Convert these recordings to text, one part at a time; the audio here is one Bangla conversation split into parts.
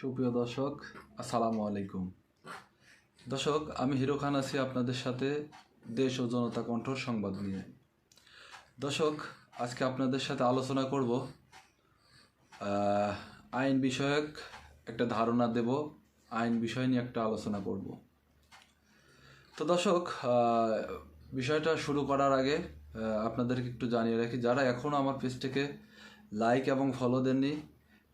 সুপ্রিয় দর্শক, আসসালামু আলাইকুম। দর্শক, আমি হিরো খান আছি আপনাদের সাথে দেশ ও জনতা কণ্ঠর সংবাদ নিয়ে। দর্শক, আজকে আপনাদের সাথে আলোচনা করব আইন বিষয়ক একটা ধারণা দেব, আইন বিষয় নিয়ে একটা আলোচনা করব। তো দর্শক বিষয়টা শুরু করার আগে আপনাদেরকে একটু জানিয়ে রাখি, যারা এখনও আমার পেজটাকে লাইক এবং ফলো দেননি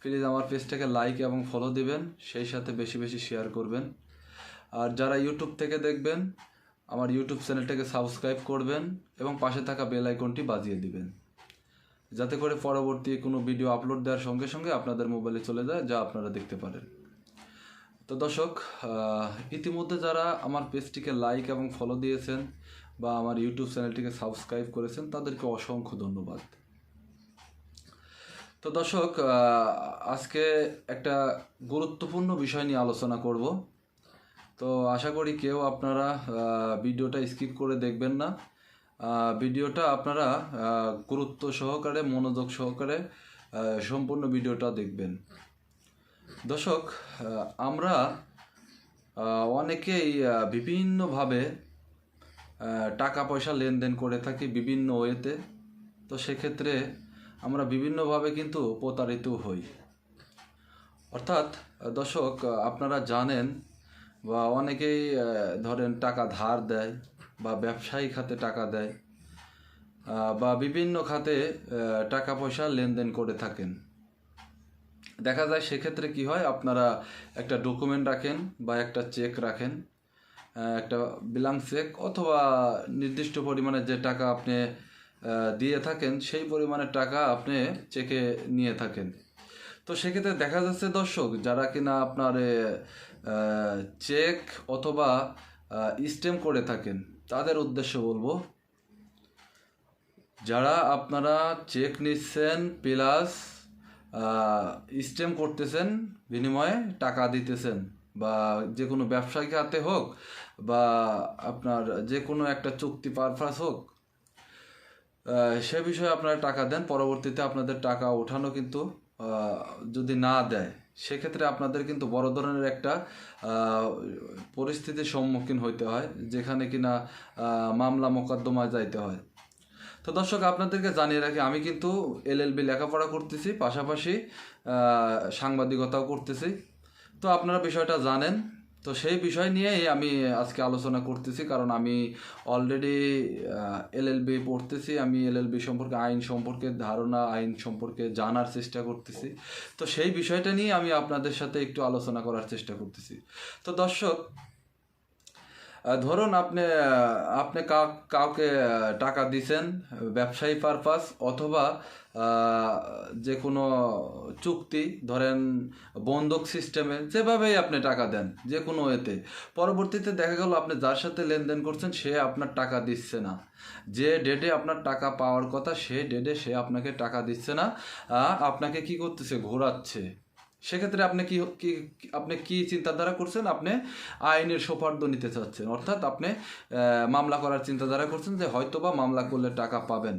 প্লিজ আমার পেজটাকে লাইক এবং ফলো দিবেন, সেই সাথে বেশি বেশি শেয়ার করবেন। আর যারা ইউটিউব থেকে দেখবেন, আমার ইউটিউব চ্যানেলটাকে সাবস্ক্রাইব করবেন এবং পাশে থাকা বেল আইকনটি বাজিয়ে দিবেন। যাতে করে পরবর্তী কোনো ভিডিও আপলোড দেওয়ার সঙ্গে সঙ্গে আপনাদের মোবাইলে চলে যায়, যা আপনারা দেখতে পারেন। তো দর্শক ইতিমধ্যে যারা আমার পেজটিকে লাইক এবং ফলো দিয়েছেন বা আমার ইউটিউব চ্যানেলটিকে সাবস্ক্রাইব করেছেন, তাদেরকে অসংখ্য ধন্যবাদ। তো দর্শক আজকে একটা গুরুত্বপূর্ণ বিষয় নিয়ে আলোচনা করব। তো আশা করি কেউ আপনারা ভিডিওটা স্কিপ করে দেখবেন না। ভিডিওটা আপনারা গুরুত্ব সহকারে, মনোযোগ সহকারে সম্পূর্ণ ভিডিওটা দেখবেন। দর্শক আমরা অনেকেই বিভিন্নভাবে টাকা পয়সা লেনদেন করে থাকি বিভিন্ন ওয়েতে। তো সেক্ষেত্রে আমরা বিভিন্নভাবে কিন্তু প্রতারিত হই। অর্থাৎ দর্শক আপনারা জানেন বা অনেকেই ধরেন টাকা ধার দেয় বা ব্যবসায়ী খাতে টাকা দেয় বা বিভিন্ন খাতে টাকা পয়সা লেনদেন করে থাকেন। দেখা যায় সেক্ষেত্রে কি হয়, আপনারা একটা ডকুমেন্ট রাখেন বা একটা চেক রাখেন একটা বিলাং চেক অথবা নির্দিষ্ট পরিমাণে যে টাকা আপনি দিয়ে থাকেন, সেই পরিমাণের টাকা আপনি চেকে নিয়ে থাকেন। তো সেক্ষেত্রে দেখা যাচ্ছে, দর্শক, যারা কিনা আপনার চেক অথবা স্টেম করে থাকেন, তাদের উদ্দেশ্যে বলব, যারা আপনারা চেক নিচ্ছেন, প্লাস স্টেম করতেছেন, বিনিময়ে টাকা দিতেছেন, বা যে কোনো ব্যবসায়িক হাতে হোক, বা আপনার যে কোনো একটা চুক্তি পারপাস হোক সে বিষয়ে আপনারা টাকা দেন, পরবর্তীতে আপনাদের টাকা ওঠানো কিন্তু যদি না দেয়, সেক্ষেত্রে আপনাদের কিন্তু বড় ধরনের একটা পরিস্থিতির সম্মুখীন হইতে হয়, যেখানে কিনা মামলা মোকদ্দমায় যাইতে হয়। তো দর্শক, আপনাদেরকে জানিয়ে রাখি, আমি কিন্তু এলএলবি লেখাপড়া করতেছি, পাশাপাশি সাংবাদিকতাও করতেছি। তো আপনারা বিষয়টা জানেন তো সেই বিষয় নিয়েই আমি আজকে আলোচনা করতেছি, কারণ আমি অলরেডি এলএলবি পড়তেছি, আমি এলএলবি সম্পর্কে, আইন সম্পর্কে, ধারণা আইন সম্পর্কে জানার চেষ্টা করতেছি। তো সেই বিষয়টা নিয়ে আমি আপনাদের সাথে একটু আলোচনা করার চেষ্টা করতেছি। তো দর্শক ধরুন আপনি আপনি কাউ- কাউকে টাকা দিছেন, ব্যবসায়ী পারপাস অথবা যে কোনো চুক্তি, ধরেন বন্ধক সিস্টেমে যেভাবেই আপনি টাকা দেন, যে কোনো এতে। পরবর্তীতে দেখা গেল আপনি যার সাথে লেনদেন করছেন, সে আপনার টাকা দিচ্ছে না। যে ডেটে আপনার টাকা পাওয়ার কথা, সে ডেটে সে আপনাকে টাকা দিচ্ছে না আপনাকে কি করতেছে? ঘোরাচ্ছে। সেক্ষেত্রে আপনি কি আপনি কি চিন্তাধারা করছেন? আপনি আইনের সোপার্দ নিতে চাচ্ছেন। অর্থাৎ আপনি মামলা করার চিন্তাধারা করছেন যে হয়তোবা মামলা করলে টাকা পাবেন।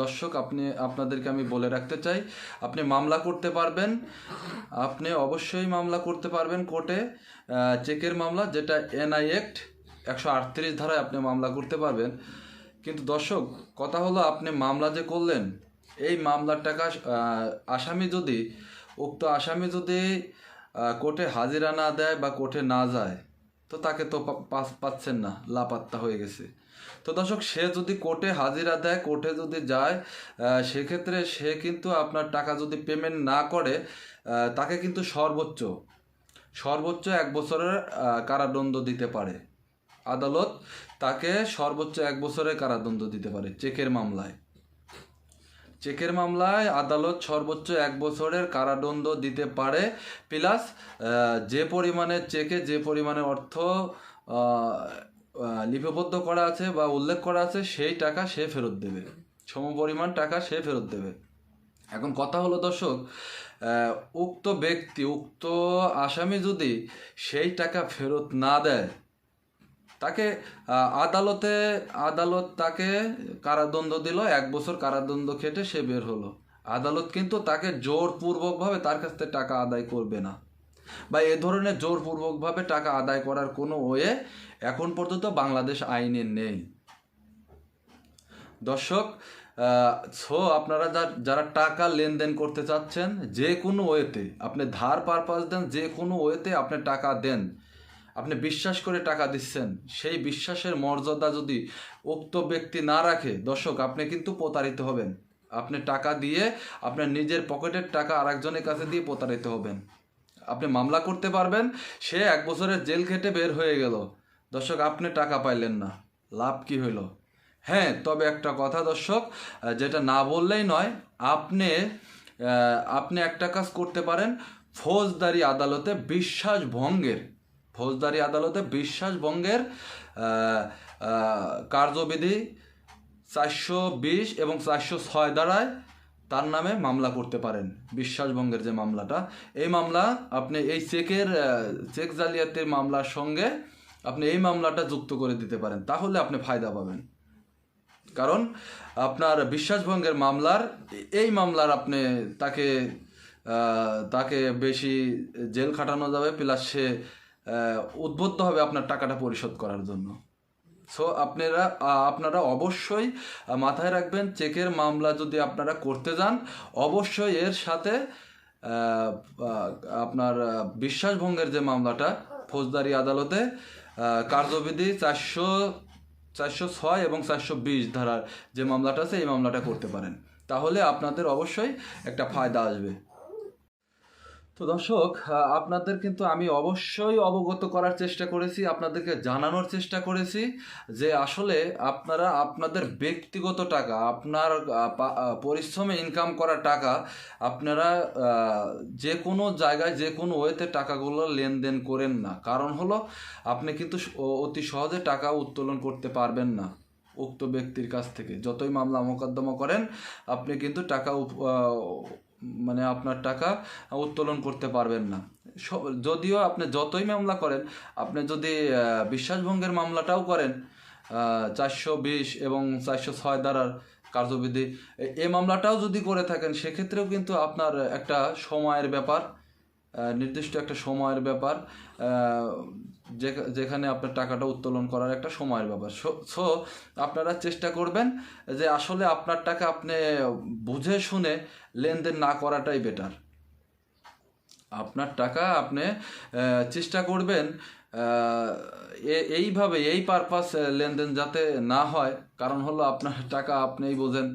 দর্শক, আপনি, আপনাদেরকে আমি বলে রাখতে চাই, আপনি মামলা করতে পারবেন। আপনি অবশ্যই মামলা করতে পারবেন কোর্টে। চেকের মামলা যেটা এনআই অ্যাক্ট একশো আটত্রিশ ধারায় আপনি মামলা করতে পারবেন। কিন্তু দর্শক, কথা হলো আপনি মামলা যে করলেন, এই মামলার টাকা আসামি যদি উক্ত আসামি যদি কোর্টে হাজিরা না দেয় বা কোর্টে না যায়, তো তাকে তো পাচ্ছেন না, লাপাত্তা হয়ে গেছে। তো দর্শক, সে যদি কোর্টে হাজিরা দেয়, কোর্টে যদি যায় সেক্ষেত্রে সে কিন্তু আপনার টাকা যদি পেমেন্ট না করে তাকে কিন্তু সর্বোচ্চ সর্বোচ্চ এক বছরের কারাদণ্ড দিতে পারে। আদালত তাকে সর্বোচ্চ এক বছরের কারাদণ্ড দিতে পারে, চেকের মামলায়। চেকের মামলায় আদালত সর্বোচ্চ এক বছরের কারাদণ্ড দিতে পারে, প্লাস যে পরিমাণে চেকে যে পরিমাণে অর্থ লিপিবদ্ধ করা আছে বা উল্লেখ করা আছে, সেই টাকা সে ফেরত দেবে। সমপরিমাণ টাকা সে ফেরত দেবে। এখন কথা হলো, দর্শক উক্ত ব্যক্তি, উক্ত আসামি যদি সেই টাকা ফেরত না দেয় তাকে আদালতে, আদালত তাকে কারাদণ্ড দিল, এক বছর কারাদণ্ড খেটে সে বের হলো। আদালত কিন্তু তাকে জোরপূর্বকভাবে তার কাছ থেকে টাকা আদায় করবে না। বা এ ধরনের জোরপূর্বকভাবে টাকা আদায় করার কোনো ওয়ে এখন পর্যন্ত বাংলাদেশ আইনে নেই। দর্শক সো আপনারা যারা টাকা লেনদেন করতে চাচ্ছেন, যে কোনো ওয়েতে আপনি ধার পারপাস দেন, যে কোনো ওয়েতে আপনি টাকা দেন। আপনি বিশ্বাস করে টাকা দিচ্ছেন, সেই বিশ্বাসের মর্যাদা যদি উক্ত ব্যক্তি না রাখে, দর্শক, আপনি কিন্তু প্রতারিত হবেন। আপনি টাকা দিয়ে আপনার নিজের পকেটের টাকা আরেকজনের কাছে দিয়ে প্রতারিত হবেন। আপনি মামলা করতে পারবেন, সে এক বছরের জেল খেটে বের হয়ে গেল। দর্শক, আপনি টাকা পাইলেন না, লাভ কি হইল? হ্যাঁ তবে একটা কথা দর্শক যেটা না বললেই নয়, আপনি আপনি একটা কাজ করতে পারেন, ফৌজদারি আদালতে বিশ্বাস ভঙ্গের। ফৌজদারি আদালতে বিশ্বাস ভঙ্গের আহ, আহ, কার্যবিধি চারশো বিশ এবং চারশো ছয় দ্বারায় তার নামে মামলা করতে পারেন। বিশ্বাসভঙ্গের যে মামলাটা এই মামলা আপনি এই চেকের চেক জালিয়াতির মামলার সঙ্গে আপনি এই মামলাটা যুক্ত করে দিতে পারেন তাহলে আপনি ফায়দা পাবেন। কারণ আপনার বিশ্বাসভঙ্গের মামলার এই মামলার আপনি তাকে তাকে বেশি জেল খাটানো যাবে প্লাস সে উদ্বুদ্ধ হবে আপনার টাকাটা পরিশোধ করার জন্য। সো আপনারা আপনারা অবশ্যই মাথায় রাখবেন, চেকের মামলা যদি আপনারা করতে যান, অবশ্যই এর সাথে আপনার বিশ্বাসভঙ্গের যে মামলাটা, ফৌজদারি আদালতে কার্যবিধি চারশো চারশো ছয় এবং চারশো বিশ ধারার যে মামলাটা আছে, এই মামলাটা করতে পারেন। তাহলে আপনাদের অবশ্যই একটা ফায়দা আসবে। তো দর্শক আপনাদের কিন্তু আমি অবশ্যই অবগত করার চেষ্টা করেছি, আপনাদেরকে জানানোর চেষ্টা করেছি যে আসলে আপনারা আপনাদের ব্যক্তিগত টাকা, আপনার পরিশ্রমে ইনকাম করা টাকা, আপনারা যে কোনো জায়গায়, যে কোনো ওয়েতে টাকাগুলো লেনদেন করেন না। কারণ হলো, আপনি কিন্তু অতি সহজে টাকা উত্তোলন করতে পারবেন না উক্ত ব্যক্তির কাছ থেকে। যতই মামলা মোকদ্দমা করেন, আপনি কিন্তু টাকা মানে আপনার টাকা উত্তোলন করতে পারবেন না। যদিও আপনি যতই মামলা করেন, আপনি যদি বিশ্বাসভঙ্গের মামলাটাও করেন চারশো বিশ এবং চারশো ছয় দ্বারার কার্যবিধি এ- মামলাটাও যদি করে থাকেন, সেক্ষেত্রেও কিন্তু আপনার একটা সময়ের ব্যাপার। নির্দিষ্ট একটা সময়ের ব্যাপার যেখানে আপনার টাকাটা উত্তোলন করার একটা সময়ের ব্যাপার। সো আপনারা চেষ্টা করবেন যে আসলে আপনার টাকা আপনি বুঝে শুনে লেনদেন না করাটাই বেটার আপনার টাকা আপনি চেষ্টা করবেন এইভাবে, এই পারপাস লেনদেন যাতে না হয়। কারণ হলো আপনার টাকা আপনিই বোঝেন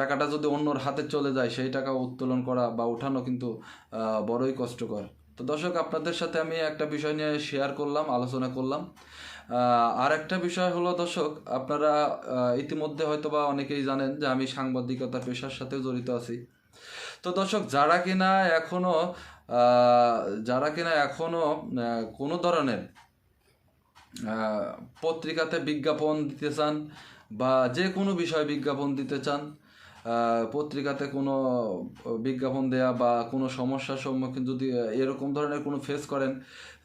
টাকাটা যদি অন্যর হাতে চলে যায়, সেই টাকা উত্তোলন করা বা ওঠানো কিন্তু বড়ই কষ্টকর। তো দর্শক, আপনাদের সাথে আমি একটা বিষয় নিয়ে শেয়ার করলাম, আলোচনা করলাম। আর একটা বিষয় হলো দর্শক, আপনারা ইতিমধ্যে হয়তো বা অনেকেই জানেন যে আমি সাংবাদিকতা পেশার সাথে জড়িত আছি। তো দর্শক যারা কিনা এখনও আহ, যারা কিনা এখনও আহ, কোনো ধরনের পত্রিকাতে বিজ্ঞাপন দিতে চান বা যে কোনো বিষয়ে বিজ্ঞাপন দিতে চান পত্রিকাতে কোনো বিজ্ঞাপন দেয়া বা কোনো সমস্যার সম্মুখীন যদি এরকম ধরনের কোনো ফেস করেন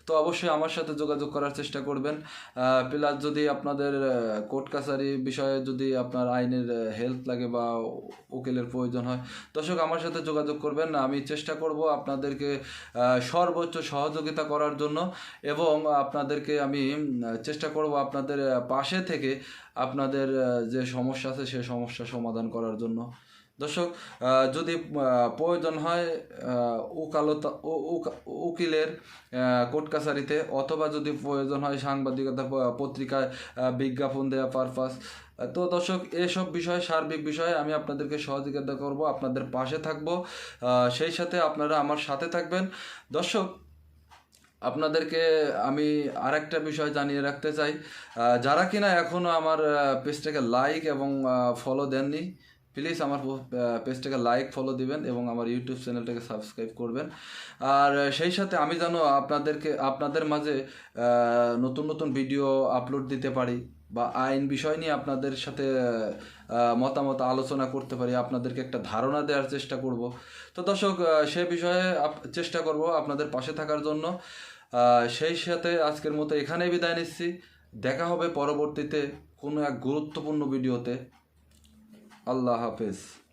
তো অবশ্যই আমার সাথে যোগাযোগ করার চেষ্টা করবেন। প্লাস যদি আপনাদের কোর্ট কাছারি বিষয়ে যদি আপনার আইনের হেল্প লাগে বা উকিলের প্রয়োজন হয়, দর্শক আমার সাথে যোগাযোগ করবেন আমি চেষ্টা করব আপনাদেরকে সর্বোচ্চ সহযোগিতা করার জন্য এবং আপনাদেরকে আমি চেষ্টা করব আপনাদের পাশে থেকে আপনাদের যে সমস্যা আছে সে সমস্যা সমাধান করার জন্য। দর্শক যদি প্রয়োজন হয় উকালতা উকা- উকিলের কোর্ট কাছারিতে অথবা যদি প্রয়োজন হয় সাংবাদিকতা পত্রিকায় বিজ্ঞাপন দেওয়া পারপাস। তো দর্শক, এসব বিষয়ে, সার্বিক বিষয়ে আমি আপনাদেরকে সহযোগিতা করব, আপনাদের পাশে থাকব। সেই সাথে আপনারা আমার সাথে থাকবেন। দর্শক, আপনাদেরকে আমি আরেকটা বিষয় জানিয়ে রাখতে চাই। যারা কিনা এখনও আমার পেজটাকে লাইক এবং ফলো দেননি প্লিজ আমার পেজটাকে লাইক ফলো দিবেন এবং আমার ইউটিউব চ্যানেলটাকে সাবস্ক্রাইব করবেন। আর সেই সাথে আমি যেন আপনাদেরকে, আপনাদের মাঝে নতুন নতুন ভিডিও আপলোড দিতে পারি বা আইন বিষয় নিয়ে আপনাদের সাথে মতামত আলোচনা করতে পারি, আপনাদেরকে একটা ধারণা দেওয়ার চেষ্টা করব। তো দর্শক সে বিষয়ে চেষ্টা করব আপনাদের পাশে থাকার জন্য। সেই সাথে আজকের মতো এখানেই বিদায় নিচ্ছি। দেখা হবে পরবর্তীতে কোনো এক গুরুত্বপূর্ণ ভিডিওতে আল্লাহ হাফেজ।